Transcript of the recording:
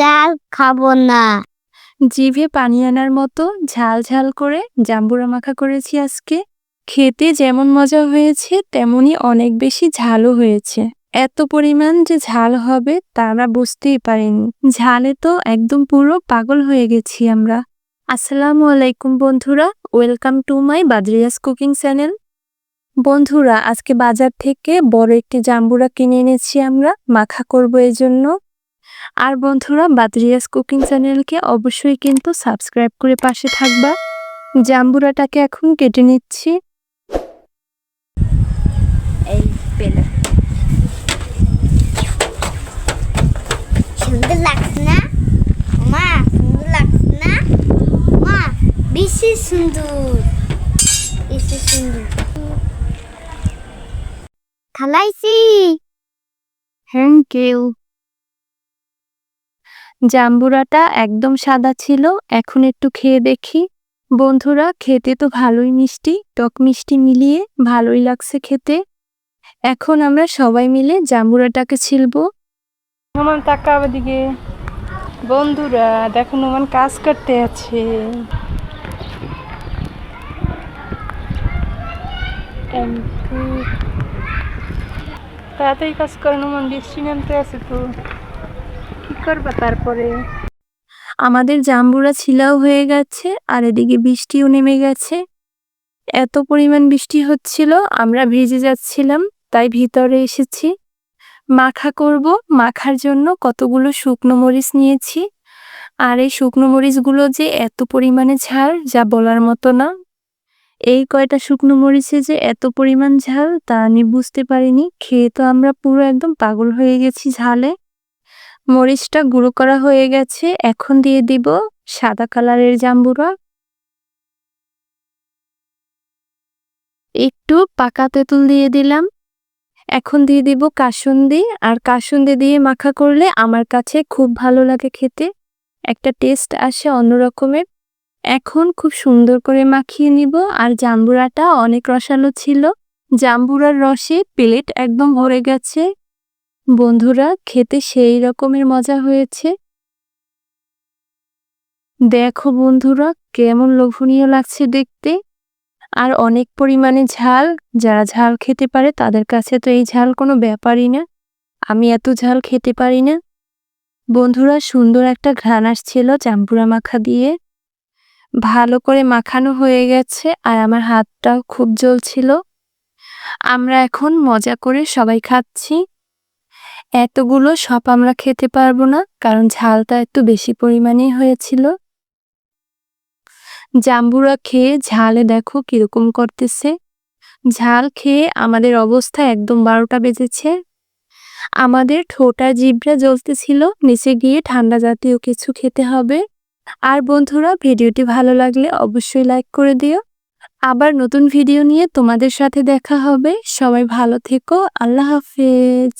চাল খাব না। জিভে পানি আনার মতো ঝাল ঝাল করে জাম্বুরা মাখা করেছি আজকে। খেতে যেমন মজা হয়েছে তেমনি অনেক বেশি ঝালও হয়েছে। এত পরিমাণ যে ঝাল হবে তারা বুঝতেই পারেনি। ঝালে তো একদম পুরো পাগল হয়ে গেছি আমরা। আসসালামু আলাইকুম বন্ধুরা, welcome to my Badria's cooking channel. বন্ধুরা, আজকে বাজার থেকে বড় একটি জাম্বুরা কিনে এনেছি আমরা, মাখা করব এই জন্য আর বন্ধুরা বাদরিয়াস কুকিং চ্যানেলকে অবশ্যই কিন্তু সাবস্ক্রাইব করে পাশে থাকবা। জাম্বুরাটাকে এখন কেটে নিচ্ছি। এই পেলে। সুন্দর লাগছে না? মা সুন্দর লাগছে না? মা বেশি সুন্দর বেশি সুন্দর। খালাইছি থ্যাংক ইউ জাম্বুরাটা একদম সাদা ছিল, এখন একটু খেয়ে দেখি। বন্ধুরা, খেতে তো ভালোই মিষ্টি, টক মিষ্টি মিলিয়ে ভালোই লাগছে খেতে। এখন আমরা সবাই মিলে জাম্বুরাটাকে ছিলবো। নোমান তাকা দিকে বন্ধুরা, দেখো নোমান কাজ করতে আছে। তাড়াতাড়ি কাজ করে, নোমান, বৃষ্টি নামতে আছে তো। করবা তারপরে আমাদের জাম্বুরা ছিলাও হয়ে গেছে, আর এদিকে বৃষ্টিও নেমে গেছে। এত পরিমাণ বৃষ্টি হচ্ছিল, আমরা ভিজে যাচ্ছিলাম, তাই ভিতরে এসেছি। মাখা করব, মাখার জন্য কতগুলো শুকনো মরিচ নিয়েছি। আর এই শুকনো মরিচগুলো যে এত পরিমাণে ঝাল, যা বলার মতো না। এই কয়টা শুকনো মরিচে যে এত পরিমাণ ঝাল, তা আমি বুঝতে পারিনি। খেয়ে তো আমরা পুরো একদম পাগল হয়ে গেছি ঝালে। মরিচটা গুঁড়ো করা হয়ে গেছে, এখন দিয়ে দিব সাদা কালারের জাম্বুরা। একটু পাকা তেঁতুল দিয়ে দিলাম। এখন দিয়ে দিব কাসুন্দি, আর কাসুন্দি দিয়ে মাখা করলে আমার কাছে খুব ভালো লাগে খেতে। একটা টেস্ট আসে অন্য রকমের এখন খুব সুন্দর করে মাখিয়ে নিব, আর জাম্বুরাটা অনেক রসালো ছিল। জাম্বুরার রসে প্লেট একদম ভরে গেছে। বন্ধুরা, খেতে সেই রকমের মজা হয়েছে? দেখো বন্ধুরা, কেমন লোভনীয় লাগছে দেখতে। আর অনেক পরিমাণে ঝাল, যারা ঝাল খেতে পারে তাদের কাছে তো এই ঝাল কোনো ব্যাপারই না। আমি এত ঝাল খেতে পারি না। বন্ধুরা, সুন্দর একটা ঘ্রাণ আসছিল চাম্পুরা মাখা দিয়ে। ভালো করে মাখানো হয়ে গেছে আর আমার হাতটাও খুব জ্বলছিল। আমরা এখন মজা করে সবাই খাচ্ছি। এতগুলো সব আমরা খেতে পারব না, কারণ ঝালটা একটু বেশি পরিমাণেই হয়েছিল। জাম্বুরা খেয়ে ঝালে দেখো কীরকম করতেছে। ঝাল খেয়ে আমাদের অবস্থা একদম বারোটা বেজেছে। আমাদের ঠোঁটা জিবরা জ্বলতেছিল, নিচে গিয়ে ঠান্ডা জাতীয় কিছু খেতে হবে। আর বন্ধুরা, ভিডিওটি ভালো লাগলে অবশ্যই লাইক করে দিও। আবার নতুন ভিডিও নিয়ে তোমাদের সাথে দেখা হবে। সবাই ভালো থেকো, আল্লাহ হাফেজ।